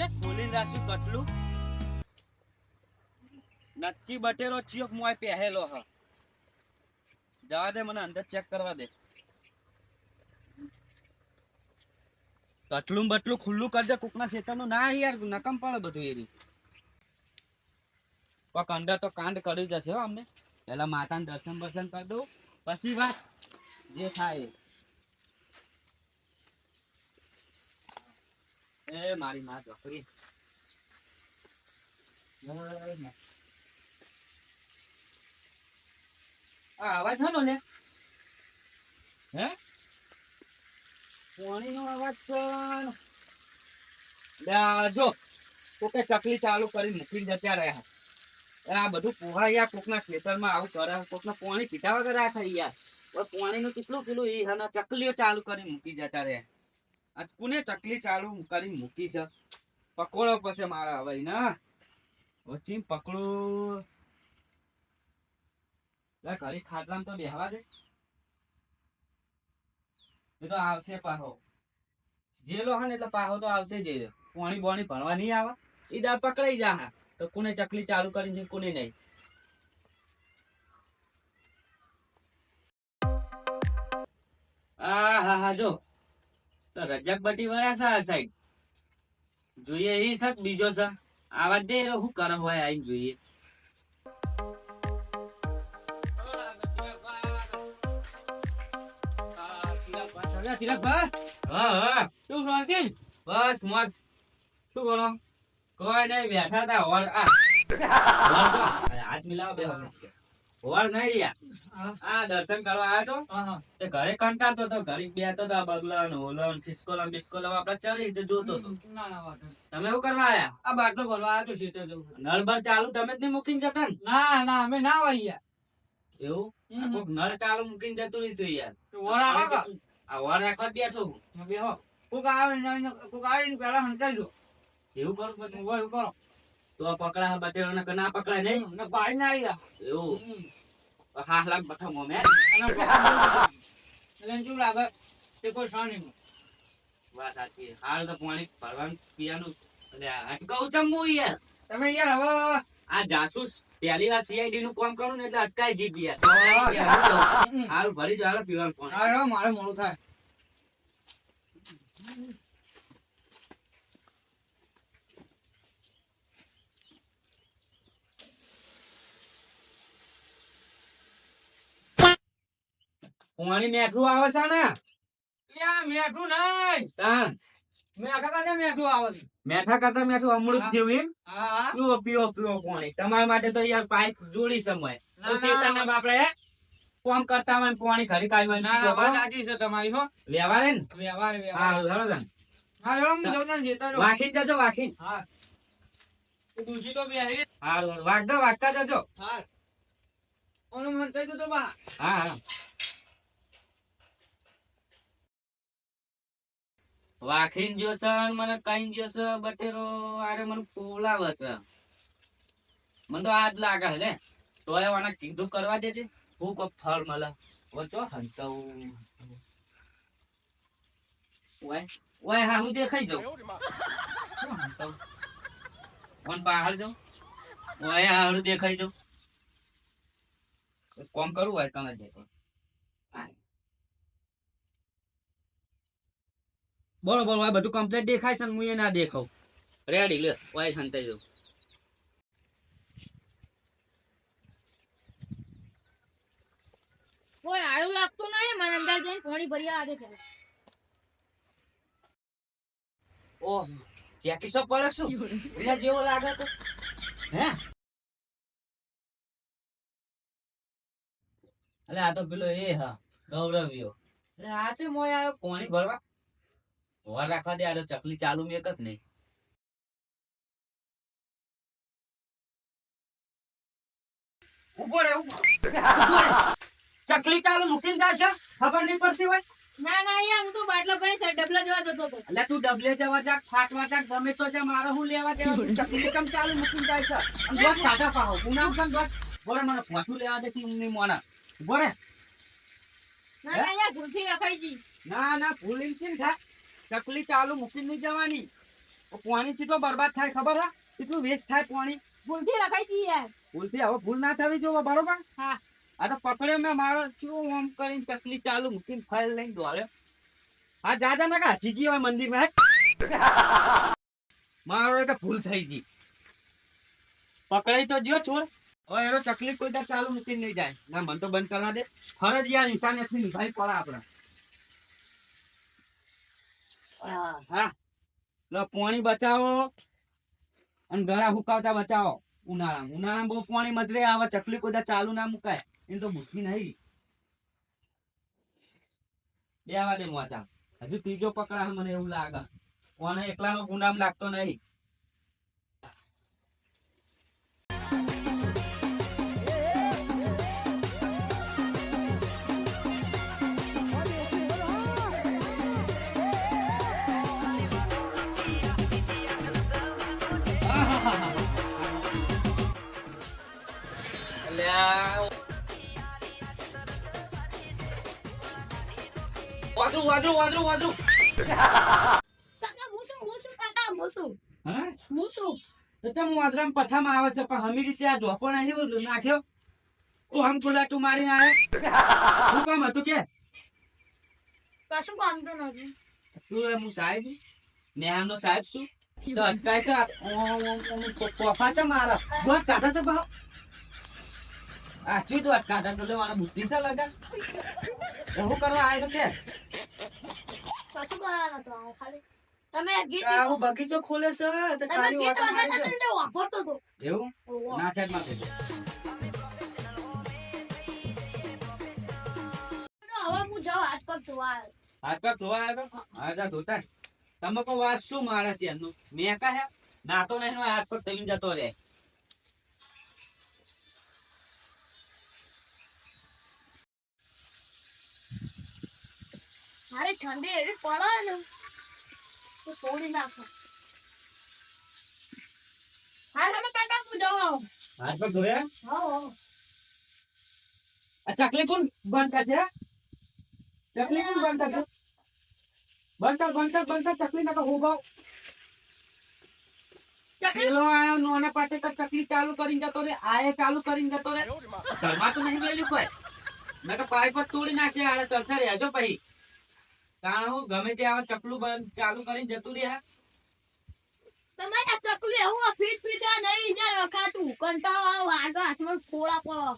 કોને ખોલીને રાખ્યું કટલું. નક્કી બટેરો ચિયોક મોય પહેરેલો હ. જવા દે મને અંદર ચેક કરવા દે. કટલું બટલું ખુલ્લું કરજે કુકના શેતરનું ના યાર, નકમ પડે બધું એરી. કોક અંદર તો કાંડ કરી જશે હો અમને. પેલા માતાને દર્શન બર્શન કરી દઉં. પછી વાત જે થાય એ. મારી માં જોકરી આ અવાજ હનો હે? અવાજ પણ જો કોકે ચકલી ચાલુ કરી મૂકી જતા રહ્યા. એ આ બધું પોહાયા કોકના ખેતરમાં આવું કરે કોકના પાણી પીતા વગર આ થઈ યાર. પાણીનું કેટલું પેલું એ ચકલીઓ ચાલુ કરી મૂકી જતા રહ્યા. આ ચકલી ચાલુ કરી મૂકી છે. પકોડો પછી મારા હવે ના. વચ્ચે પકડું ઘડી ખાટલામાં તો બેહવા દે. એ તો આવશે પાહો. જેલો હા ને એટલે પાહો તો આવશે જે પોણી બોણી ભરવા નહીં આવે. એ દા પકડાઈ જા હા તો કોને ચકલી ચાલુ કરીને કોને નહીં. આ હા હા જો. તો રજક બટી વાળા સા આ સાઈડ. જોઈએ એ સક બીજો સા આવા દે શું કરે હોય આઈને જોઈએ. બસ મસ્ત. શું કરો? કોઈ નહીં બેઠા હતા હોર આ. હાથ મિલાવો બે હોર નહીં આ દર્શન કરવા આવ્યો તો? તે ઘરે કંટાળતો તો ઘરે બેઠો તો આ બગલા ને ઓલો ને ખિસકોલા ને બિસ્કોલા આપડે ચડી તે જોતો તો તમે શું કરવા આયા આ બાટલો ભરવા આવ્યો છું શેતર જવું ચાલુ? તમે જ નહીં મૂકીને જતા ને? ના ના અમે ના હોય એવું? કોક નળ ચાલુ મૂકીને જતું રહ્યું યાર. વર આવે આ વર રાખવા જ બેઠો. બેહો. કોક આવે કોક આવે પેલા હંતાઈ દો એવું કરો પછી? એવું કરો તો પકડા બધે ને ના પકડાય નહીં. ને ભાઈ ના આવ્યા એવું. હા લાગ બઠા મોમે એટલે શું લાગે? તે કોઈ શાની વાત સાચી હાલ તો પાણી ભરવાનું પીવાનું. એટલે કહું ચમવું યાર. તમે યાર હવે આ જાસૂસ પહેલી વાર સીઆઈડી નું કામ કરું ને એટલે અટકાય જીત ગયા. હારું ભરી જો હાલો પીવાનું પાણી. મારે મોડું થાય. પાણી મેઠું આવે છે ને? મેઠું નહીં. મેઠા કાંઠે મેઠું આવે છે. મેઠા કરતા મેઠું અમૃત જેવું પીવો પીવો પીવો પાણી તમારા માટે તો યાર પાઇપ જોડી સમય તો ના. બાપડે કોમ કરતા હોય પાણી ઘડી કાઢવા ના ના વાત છે તમારી હો. વ્યવહારે ને? વ્યવહાર હા હેડો હા રહ્યો, હું જઉં ને શેતર જઉં. જજો વાખીને. હા. દૂધી તો બેહી. વાગતા વાગતા જજો. હા. ઓનું મન થઈ તો બા. હા હા. વાખીન જોશે મને કઈ જોશે બટેરો અરે મને ફોલાવે છે મને તો આજ લાગે લે. તોય મને કીધું કરવા દેજે. હું કોઈ ફળ મળે. વચો હંચાવું ઓય ઓય હા, હું દેખાઈ જાઉં? ઓન બહાર જાઉં. ઓય હા હું દેખાઈ જાઉં. કોમ કરું હોય તમે દેખો બોલો બોલો આ બધું કમ્પ્લીટ દેખાય છે હું એ ના દેખાવ રેડી લે વાય શાંતાઈ દઉં કોઈ આવ્યું લાગતું નહીં મને અંદર જઈને પાણી ભરી આગે પેલા ઓહ જેકી સો પડે શું? એના જેવો લાગે તો. હે? અલે આ તો પેલો એ હા ગૌરવ્યો. એટલે આ છે મોય આવ્યો પાણી ભરવા? વર રાખવા દે આ ચકલી ચાલુ મેક જ નહીં ઊભો રે ઊભો. ઊભો ચકલી ચાલુ મૂકીને જાય છે? ખબર નહીં પડતી હોય? ના ના યાર હું તો બાટલો ભરી છે ડબલા જવા જતો હતો. એટલે તું ડબલે જવા જા ફાટવા જા ગમે તો જા મારે હું લેવા દેવા ચકલી કેમ ચાલુ મૂકીને જાય છે. આમ દોત સાદા પાહો ગુનામ કમ દોત બોલે મને પોઠું લેવા દે તું નહીં મોના. બોલે ના ના યાર ભૂલથી રખાઈ ગઈ. ના ના ભૂલી છે ને થાય ચકલી ચાલુ મૂકી નહીં જવાની. પાણી ચીટો બરબાદ થાય ખબર હા? કેટલું વેસ્ટ થાય પાણી. ભૂલથી રખાઈ ગઈ યાર. ભૂલથી? હવે ભૂલ ના થવી જોવે બરોબર? હા. આ તો પકડ્યો મેં મારો શું આમ કરીને ચકલી ચાલુ મૂકીને ફાઇલ લઈને દોડ્યો. હા જાજા ના કા જીજી હોય મંદિરમાં માં મારો એટલે ભૂલ થઈ ગઈ. પકડાઈ તો જ્યો છોડ હવે એનો ચકલી કોઈ ચાલુ મૂકીને નહીં જાય. ના મન તો બંધ કરવા દે. ફરજિયાત નિશાનેથી નિભાઈ પડે આપણે. હા. પાણી બચાવો અને ગળા હુકાવતા બચાવો. ઉનાળામાં. ઉનાળામાં બહુ પાણી મજરે આવે, ચકલી કોઈ ચાલુ ના મુકાય. એમ તો મૂકી નહીં. બે વાગે વાંચા હજુ ત્રીજો પકડા મને એવું લાગે. કોને એકલાનો ગુનામ લાગતો નહીં. વાજુ વાજુ વાજુ વાજુ કાકા મુસુ મુસુ કાકા મુસુ હા? મુસુ તો તેમ વાદરામ પથામાં આવે છે પણ હમી રીતે આ જોપો અહીં નાખ્યો. ઓ હમ કુલાટું મારીને આવે શું કામ હતું કે? કશું કામ તો નથી. એ હું સાહેબ? નેહાનો સાહેબ શું? તો અટકાય છે કોફા છે મારા. બહુ કાઢે છે ભાવ આ તો દોત તો લેવાના બુદ્ધિ છે લગા. એવું કરવા આવ્યો કે? કશું કરવા નતો ખાલી. તમે ગીત આવું બગીચો ખોલે છે તો ખાલી ગીત વગાડતા મારી હતા છે. ને તે વાપરતો હતો એવું? ના સાઈડમાં હવે હું જાઉં હાથ પગ ધોવા હાથ પગ ધોવા આવ્યો હા. જા ધોતા તમે કહો વાત શું મારે છે? એનું મેં કહે નાતો નહીં હાથ પગ તઈને જતો રે મારે ઠંડી એવી પડે ને તો તોડી નાખો. હાલ તમે કાકા હું જાઉં. હાથ પર ધોયા હા. આ ચકલી કોણ બંધ કરજે ચકલી કોણ બંધ કરજે? બંધ કર બંધ કર બંધ કર ચકલી ના ચકલી પેલો આયો નોના પાટે તો ચકલી ચાલુ કરીને જતો રે આયે ચાલુ કરીને જતો રે. ઘરમાં તો નહીં મેલ્યું કોઈ? નકર પાઇપ પર તોડી નાખશે આડે તલસા આજો પછી. કારણ હું ગમે તે આવે ચકલું બંધ ચાલુ કરીને જતું રહે તમારે આ એવું ફીટ ફીટા નહીં જ્યાં રખાતું. કંટાળો આવે હાથમાં ફોડા પડો.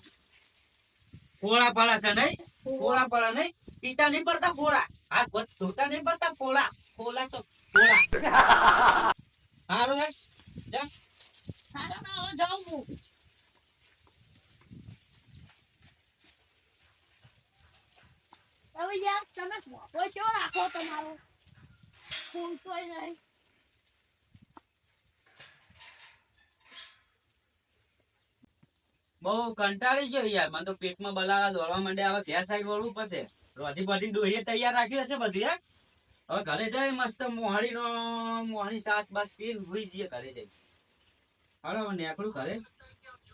ફોડા પડે છે નહીં? ફોડા. પડે નહીં? પીતા નહીં પડતા ફોડા. હાથ ધોતા નહીં પડતા ફોડા. ફોડા સારું હે. જા. હાલો જાઉં હું. હવે યાર તમે કોઈ કેવો રાખો તમારો. ફોન તોય નહીં. બહુ કંટાળી ગયો યાર. મને તો પેટમાં બલાડા દોડવા માંડે હવે ઘેર સાઈડ વળવું પડશે. રોધી બધી દોહીએ તૈયાર રાખી હશે બધી યાર હવે ઘરે જાય મસ્ત મોહાળી નો મોહાળી શાક બાસ પીને ભૂઈ જઈએ ઘરે જઈ હવે નેકડું ઘરે.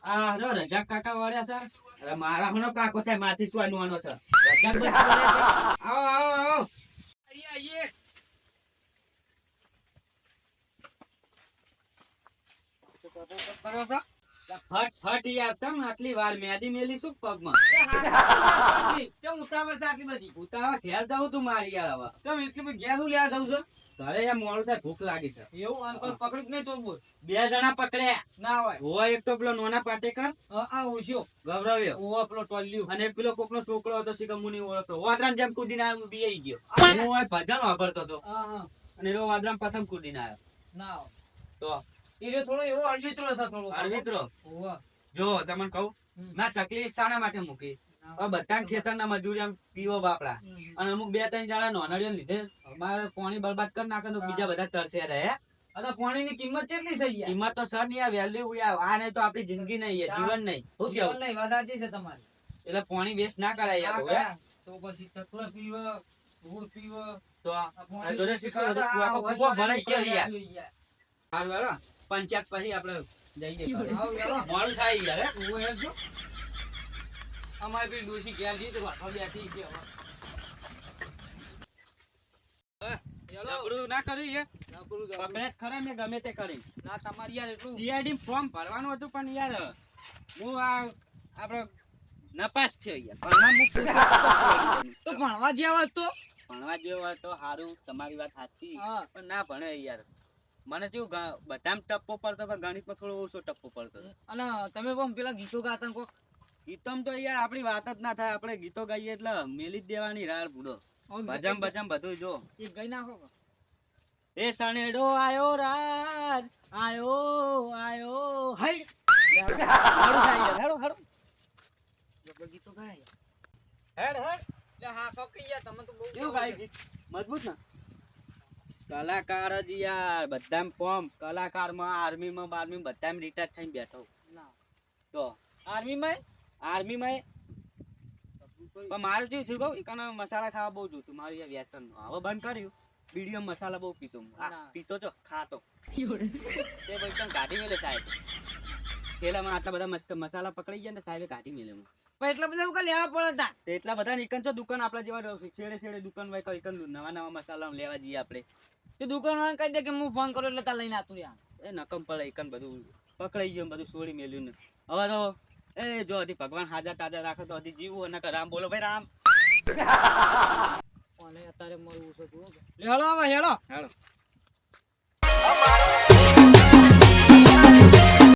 આ હરો રજાક કાકા વાળ્યા સર મારા કાકો થાય માથી શું આનો છે? રજાક કાકા આવો આવો આવો. ફટ ફટ યાર તમ આટલી વાર મેદી મેલી શું પગમાં? કેમ ઉતાવળ છે આટલી બધી? ઉતાવળ ઘેર જાઉં તું મારી યાર હવે. કેમ એટલી બધી ગેસ હું લેવા જાઉં છું? ઘરે યાર મોડું થાય ભૂખ લાગી છે. એવું? આને કોઈ પકડી જ નહીં ચોર બે જણા પકડ્યા. ના હોય. હોય એક તો પેલો નોના પાટેકર આ ઓછો. ગૌરવ્યો ઓવો પેલો ટોલ્યું. અને પેલો કોકનો છોકરો હતો શિકમુની ઓળખતો. વાદરામ જેમ કૂદીને આવ્યો બીઈ ગયો. હું ભજન વાપરતો હતો. અને એનો વાદરામ પ્રથમ કૂદીને આવ્યો. ના. તો ઈ થોડો એવો અળવીતરો છે થોડો. અરવિત્રો જો તમને કહું? ના ચકલી શાના માટે મૂકી. બધા ખેતરના મજૂરી આમ પીવો બાપડા. અને અમુક બે ત્રણ જણા નોનડીઓ લીધે અમારે પાણી બરબાદ કરી નાખે તો બીજા બધા તરસ્યા રહે હે? આ તો કિંમત કેટલી થઈ યાર કિંમત તો સર નહીં આ વેલ્યુ આ નહીં તો આપણી જિંદગી નહીં જીવન નહીં. શું કેવું? નહીં, વાત સાચી છે તમારી. એટલે પાણી વેસ્ટ ના કરાય યાર. તો પછી ચકલો પીવો તો આ જોડે શીખવાડો ભરાઈ ગયો યાર. પંચાયત પછી આપણે જઈએ યાર. મોડું થાય યાર હે? ઓવો યાર અમારે પેલી ડોશી ઘેર જઈ તો વાટવા બેઠી છે હવે. હેલો. ઝઘડું ના કર્યું યાર નકરું જબરું. પકડે જ ખરા મેં ગમે તે કરી ના તમારી યાર એટલું સીઆઈડી ફોર્મ ભરવાનું હતું પણ યાર હું આ આપડે નપાસ છે યાર તો ભણવા જેવા તો ભણવા જેવું હોય સારું તમારી વાત સાચી. પણ ના ભણે યાર મને કેવું ગા- બધામાં ટપ્પો પડતો પણ ગણિતમાં થોડો ઓછો ટપ્પો પડતો અને તમે પણ પેલા ગીતો ગાતા કોક? ગીતોમાં તો યાર આપણી વાત જ ના થાય. આપણે ગીતો ગાઈએ એટલે મેલી જ દેવાની રાડ પૂડો ભજમ ભજમ બધું જો. એ ગઈ નાખો એ સણેડો આયો રાજ આયો આયો હઈ. ગીતો ગાય. હેડ હેડ. એટલે હા ફકી યાર તમે તો બહુ કેવું ગાય ગીત? મજબૂત ને? કલાકાર જ યાર બધામાં ફોર્મ કલાકારમાં આર્મીમાં બાર્મીમાં બધામાં રિટાયર થઈને બેઠો તો? આર્મી માં આર્મીમાં પણ મારું શું થયું કહું કારણ મસાલા ખાવા બહુ જોતું મારું યાર વ્યસન હવે બંધ કર્યું. બીડીઓ મસાલા બહુ પીતો હું. પીતો છો? ખાતો. તે ભાઈ કાઢી મેલે સાહેબ. પેલામાં આટલા બધા મસ- મસાલા પકડી ગયા ને સાહેબે કાઢી મેલે મને. પણ એટલા બધા દુકાન લેવા પડે તા. એટલા બધા નિકન છો દુકાન આપણા જેવા છેડે છેડે દુકાન હોય કઈ કઈ નવા નવા મસાલા લેવા જઈએ આપણે. તે દુકાન કહી દે કે હું ફોન કરું એટલે તાર લઈને આતું યાર એ નકમ પડે એકન બધું પકડાઈ ગયું બધું છોડી મેલ્યું ને. હવે તો એ જો હજી ભગવાન હાજર તાજા રાખે તો હજી જીવું અને રામ બોલો ભાઈ રામ. અને અત્યારે મળવું છે તું હેલો હવે હાલો